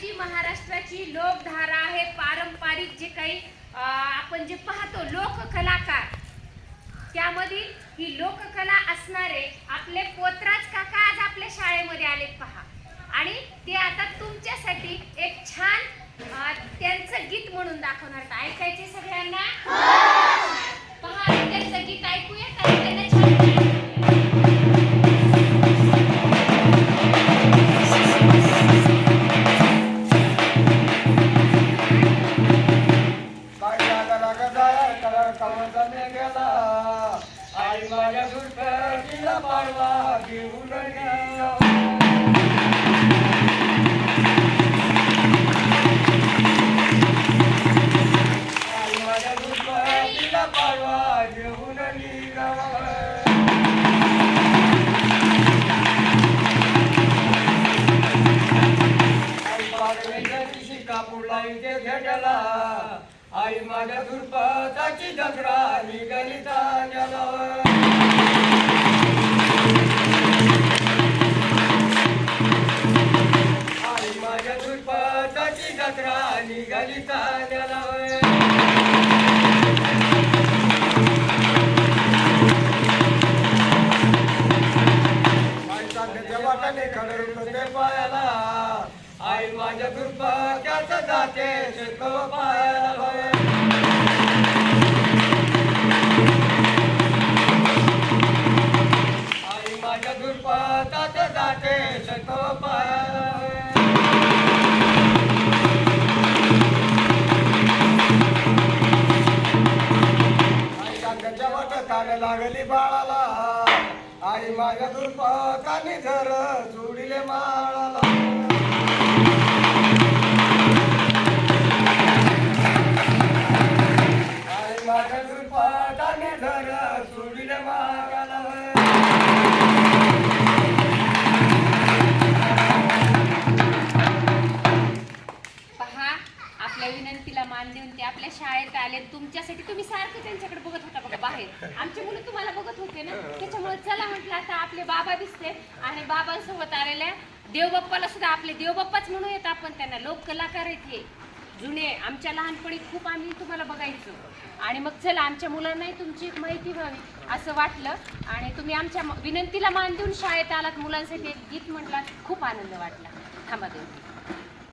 जी महाराष्ट्राची लोकधारा आहे पारंपरिक जे काही अं, आपण जे पाहतो लोककलाकार त्यामधील ही लोककला असणारे आपले पोत्राज काका आज आपल्या शाळेमध्ये आलेत पहा. आणि ते आता तुमच्यासाठी एक छान त्यांचं गीत म्हणून दाखवणार ऐकायचे सगळ्यांना? आई माझ्या गेला. आई माझ्या दुर्गतीला पाडवा घेऊन निघाला. आई पाडव्याच्या दिवशी भेटला आई माझ्या दुर्पदाची जत्रा निघाली जलावर आई माझ्या दुर्पदाची जत्रा निघाली तांड्याला वाटाने खडर ते पायाला आई माझ्या दुर्भाग्याच जाते शेकव पायाला लागली बाळाला. आई माझ्या दुर्पकाने झर जोडिले माळाला. मान देऊन ते आपल्या शाळेत आले. तुमच्यासाठी तुम्ही सारखं त्यांच्याकडे बघत होता बघा बाहेर. आमची मुलं तुम्हाला बघत होते ना. त्याच्यामुळे चला म्हटलं आता आपले बाबा दिसते आणि बाबांसोबत आलेल्या देवबाप्पाला सुद्धा आपले देवबाप्पाच म्हणू येत आपण त्यांना. लोक कलाकार आहेत हे. जुने आमच्या लहानपणी खूप आम्ही तुम्हाला बघायचो. आणि मग चला आमच्या मुलांनाही तुमची एक माहिती व्हावी असं वाटलं. आणि तुम्ही आमच्या विनंतीला मान देऊन शाळेत आलात मुलांसाठी एक गीत म्हटलात खूप आनंद वाटला. थांबा देऊ